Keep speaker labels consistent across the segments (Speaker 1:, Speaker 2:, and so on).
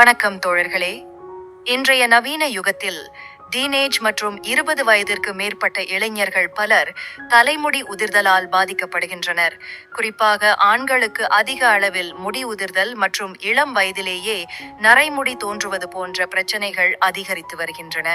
Speaker 1: வணக்கம் தோழர்களே. இன்றைய நவீன யுகத்தில் டீனேஜ் மற்றும் இருபது வயதிற்கு மேற்பட்ட இளைஞர்கள் பலர் தலைமுடி உதிர்தலால் பாதிக்கப்படுகின்றனர். குறிப்பாக ஆண்களுக்கு அதிக அளவில் முடி உதிர்தல் மற்றும் இளம் வயதிலேயே நரைமுடி தோன்றுவது போன்ற பிரச்சனைகள் அதிகரித்து வருகின்றன.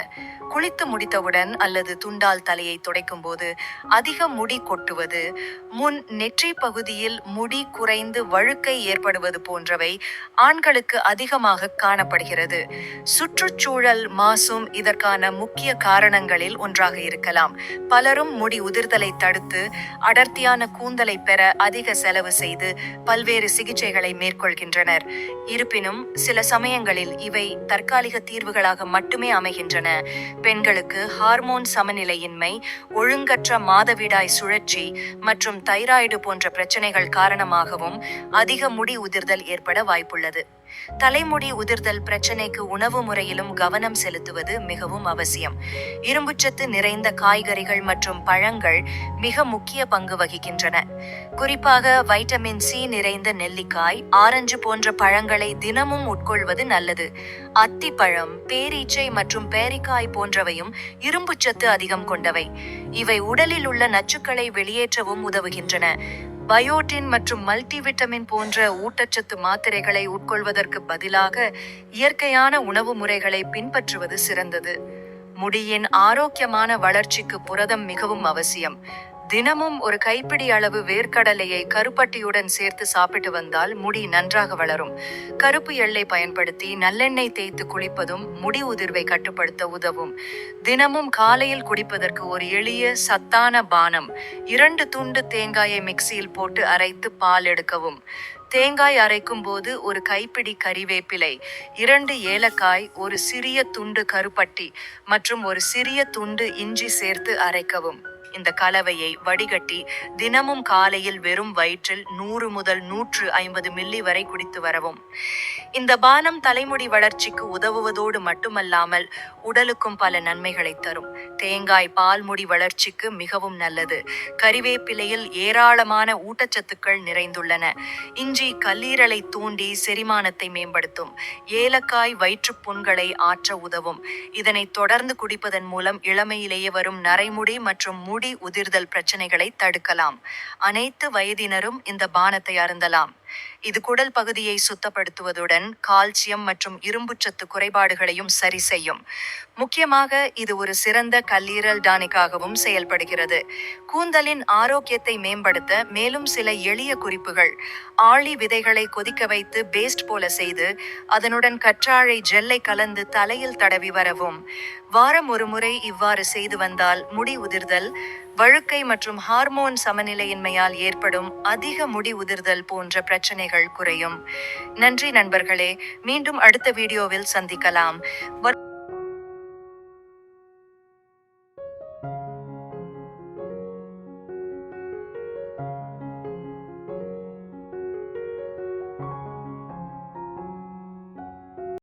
Speaker 1: குளித்து முடித்தவுடன் அல்லது துண்டால் தலையை துடைக்கும் போது அதிக முடி கொட்டுவது முன் நெற்றி பகுதியில் முடி குறைந்து வழுக்கை ஏற்படுவது போன்றவை ஆண்களுக்கு அதிகமாக காணப்படுகிறது. சுற்றுச்சூழல் மாசும் இதற்கான முக்கிய காரணங்களில் ஒன்றாக இருக்கலாம். பலரும் முடி உதிர்தலை தடுத்து அடர்த்தியான கூந்தலை பெற அதிக செலவு செய்து பல்வேறு சிகிச்சைகளை மேற்கொள்கின்றனர். இருப்பினும் சில சமயங்களில் இவை தற்காலிக தீர்வுகளாக மட்டுமே அமைகின்றன. பெண்களுக்கு ஹார்மோன் சமநிலையின்மை ஒழுங்கற்ற மாதவிடாய் சுழற்சி மற்றும் தைராய்டு போன்ற பிரச்சனைகள் காரணமாகவும் அதிக முடி உதிர்தல் ஏற்பட வாய்ப்புள்ளது. தலைமுடி உதிர்தல் பிரச்சனைக்கு உணவு முறையிலும் கவனம் செலுத்துவது மிகவும் அவசியம். இரும்புச்சத்து நிறைந்த காய்கறிகள் மற்றும் பழங்கள் மிக முக்கிய பங்கு வகிக்கின்றன. குறிப்பாக வைட்டமின் சி நிறைந்த நெல்லிக்காய் ஆரஞ்சு போன்ற பழங்களை தினமும் உட்கொள்வது நல்லது. அத்திப்பழம் பேரீச்சை மற்றும் பேரிக்காய் போன்றவையும் இரும்புச்சத்து அதிகம் கொண்டவை. இவை உடலில் உள்ள நச்சுக்களை வெளியேற்றவும் உதவுகின்றன. பயோட்டின் மற்றும் மல்டிவிட்டமின் போன்ற ஊட்டச்சத்து மாத்திரைகளை உட்கொள்வதற்கு பதிலாக இயற்கையான உணவு முறைகளை பின்பற்றுவது சிறந்தது. முடியின் ஆரோக்கியமான வளர்ச்சிக்கு புரதம் மிகவும் அவசியம். தினமும் ஒரு கைப்பிடி அளவு வேர்க்கடலையை கருப்பட்டியுடன் சேர்த்து சாப்பிட்டு வந்தால் முடி நன்றாக வளரும். கருப்பு எள்ளை பயன்படுத்தி நல்லெண்ணெய் தேய்த்து குளிப்பதும் முடி உதிர்வை கட்டுப்படுத்த உதவும். தினமும் காலையில் குடிப்பதற்கு ஒரு எளிய சத்தான பானம். இரண்டு துண்டு தேங்காயை மிக்சியில் போட்டு அரைத்து பால் எடுக்கவும். தேங்காய் அரைக்கும் போது ஒரு கைப்பிடி கறிவேப்பிலை இரண்டு ஏலக்காய் ஒரு சிறிய துண்டு கருப்பட்டி மற்றும் ஒரு சிறிய துண்டு இஞ்சி சேர்த்து அரைக்கவும். இந்த கலவையை வடிகட்டி தினமும் காலையில் வெறும் வயிற்றில் நூறு முதல் நூற்று ஐம்பது மில்லி வரை குடித்து வரவும். இந்த பானம் தலைமுடி வளர்ச்சிக்கு உதவுவதோடு மட்டுமல்லாமல் உடலுக்கும் பல நன்மைகளை தரும். தேங்காய் பால் முடி வளர்ச்சிக்கு மிகவும் நல்லது. கறிவேப்பிலையில் ஏராளமான ஊட்டச்சத்துக்கள் நிறைந்துள்ளன. இஞ்சி கல்லீரலை தூண்டி செரிமானத்தை மேம்படுத்தும். ஏலக்காய் வயிற்று புண்களை ஆற்ற உதவும். இதனை தொடர்ந்து குடிப்பதன் மூலம் இளமையிலேயே வரும் நரைமுடி மற்றும் முடி உதிர்தல் பிரச்சனைகளை தடுக்கலாம். அனைத்து வயதினரும் இந்த பானத்தை அருந்தலாம். இது குடல் பகுதியை சுத்தப்படுத்துவதுடன் கால்சியம் மற்றும் இரும்புச்சத்து குறைபாடுகளையும் சரி செய்யும். முக்கியமாக இது ஒரு சிறந்த கல்லீரல் டானிக்காகவும் செயல்படுகிறது. கூந்தலின் ஆரோக்கியத்தை மேம்படுத்த மேலும் சில எளிய குறிப்புகள். ஆழி விதைகளை கொதிக்க வைத்து பேஸ்ட் போல செய்து அதனுடன் கற்றாழை ஜெல்லை கலந்து தலையில் தடவி வரவும். வாரம் ஒரு முறை இவ்வாறு செய்து வந்தால் முடி உதிர்தல் வழுக்கை மற்றும் ஹார்மோன் சமநிலையின்மையால் ஏற்படும் அதிக முடி உதிர்தல் போன்ற பிரச்சனைகள் குறையும். நன்றி நண்பர்களே மீண்டும் அடுத்த வீடியோவில் சந்திக்கலாம். வர்-